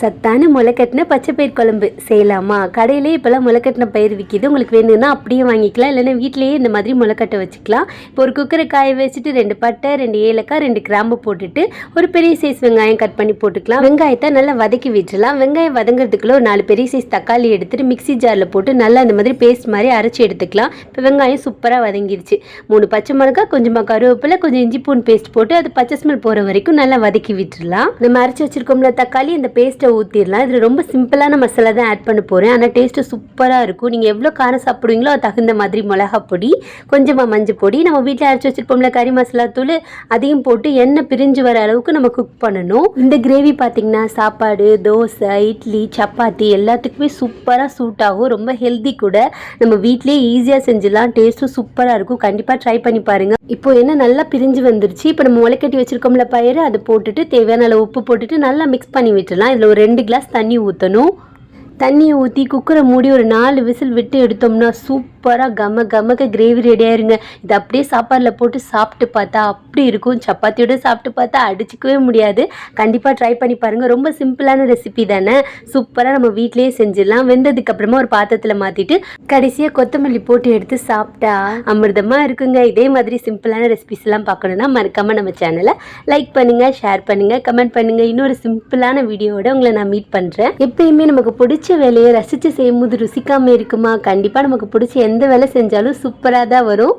சத்தான முளைக்கட்டின பச்சைப்பயிர் குழம்பு செய்யலாமா? கடையிலே இப்போல்லாம் முளைக்கட்டின பயிர் விற்கிது உங்களுக்கு வேணும்னா அப்படியே வாங்கிக்கலாம். இல்லைன்னா வீட்டிலேயே இந்த மாதிரி முளைக்கட்டை வச்சுக்கலாம். இப்போ ஒரு குக்கரை காய வச்சுட்டு ரெண்டு பட்டை ரெண்டு ஏலக்காய் ரெண்டு கிராம்பு போட்டுட்டு ஒரு பெரிய சைஸ் வெங்காயம் கட் பண்ணி போட்டுக்கலாம். வெங்காயத்தை நல்லா வதக்கி விட்டுலாம் வெங்காயம் வதங்குறதுக்குள்ள ஒரு நாலு பெரிய சைஸ் தக்காளி எடுத்துட்டு மிக்ஸி ஜாரில் போட்டு நல்லா இந்த மாதிரி பேஸ்ட் மாதிரி அரைச்சி எடுத்துக்கலாம். இப்போ வெங்காயம் சூப்பராக வதங்கிருச்சு. மூணு பச்சை மிளகாய் கொஞ்சமாக கருவேப்பிலை கொஞ்சம் இஞ்சி பூன் பேஸ்ட் போட்டு அது பச்சை ஸ்மெல் போகிற வரைக்கும் நல்லா வதக்கி விட்டுடலாம் நம்ம அரைச்சி வச்சிருக்கோம்ல தக்காளி இந்த பேஸ்ட்டை ஊற்றிடலாம் இதில் ரொம்ப சிம்பிளான மசாலா தான் ஆட் பண்ண போகிறேன் ஆனால் டேஸ்ட்டு சூப்பராக இருக்கும். நீங்கள் எவ்வளோ காரம் சாப்பிடுவீங்களோ அது தகுந்த மாதிரி மிளகா பொடி கொஞ்சமாக மஞ்சள் பொடி. நம்ம வீட்டில் அரைச்சி வச்சிருப்போம்ல கறி மசாலா தூள் அதையும் போட்டு எண்ணெய் பிரிஞ்சு வர அளவுக்கு நம்ம குக் பண்ணணும். இந்த கிரேவி பார்த்திங்கன்னா சாப்பாடு தோசை இட்லி சப்பாத்தி எல்லாத்துக்குமே சூப்பராக சூட் ஆகும். ரொம்ப ஹெல்தி கூட நம்ம வீட்லேயே ஈஸியாக செஞ்சிடலாம். டேஸ்ட்டும் சூப்பராக இருக்கும். கண்டிப்பாக ட்ரை பண்ணி பாருங்கள் இப்போ என்ன நல்லா பிரிஞ்சு வந்துருச்சு. இப்போ நம்ம முளைக்கட்டி வச்சுருக்கோம்ல பயிறு அதை போட்டுட்டு தேவையான அளவு உப்பு போட்டுட்டு நல்லா மிக்ஸ் பண்ணி விட்டுடலாம் இதில் ஒரு ரெண்டு கிளாஸ் தண்ணி ஊற்றணும் தண்ணியை ஊற்றி குக்கரை மூடி ஒரு நாலு விசில் விட்டு எடுத்தோம்னா சூப் சூப்பராக கம கமக்க கிரேவி ரெடியாக இருங்க இது அப்படியே சாப்பாடில் போட்டு சாப்பிட்டு பார்த்தா அப்படி இருக்கும். சப்பாத்தியோட சாப்பிட்டு பார்த்தா அடிச்சுக்கவே முடியாது. கண்டிப்பாக ட்ரை பண்ணி பாருங்கள் ரொம்ப சிம்பிளான ரெசிபி தானே. சூப்பராக நம்ம வீட்டிலேயே செஞ்சிடலாம். வெந்ததுக்கு அப்புறமா ஒரு பாத்திரத்தில் மாற்றிட்டு கடைசியாக கொத்தமல்லி போட்டு எடுத்து சாப்பிட்டா அமிர்தமாக இருக்குங்க. இதே மாதிரி சிம்பிளான ரெசிபிஸ்லாம் பார்க்கணுன்னா மறக்காமல் நம்ம சேனலை லைக் பண்ணுங்கள் ஷேர் பண்ணுங்கள் கமெண்ட் பண்ணுங்கள் இன்னொரு சிம்பிளான வீடியோவோட உங்களை நான் மீட் பண்ணுறேன் எப்பயுமே நமக்கு பிடிச்ச வேலையை ரசித்து செய்யும்போது ருசிக்காமல் இருக்குமா? கண்டிப்பாக நமக்கு பிடிச்ச எந்த வேலை செஞ்சாலும் சூப்பராக தான் வரும்.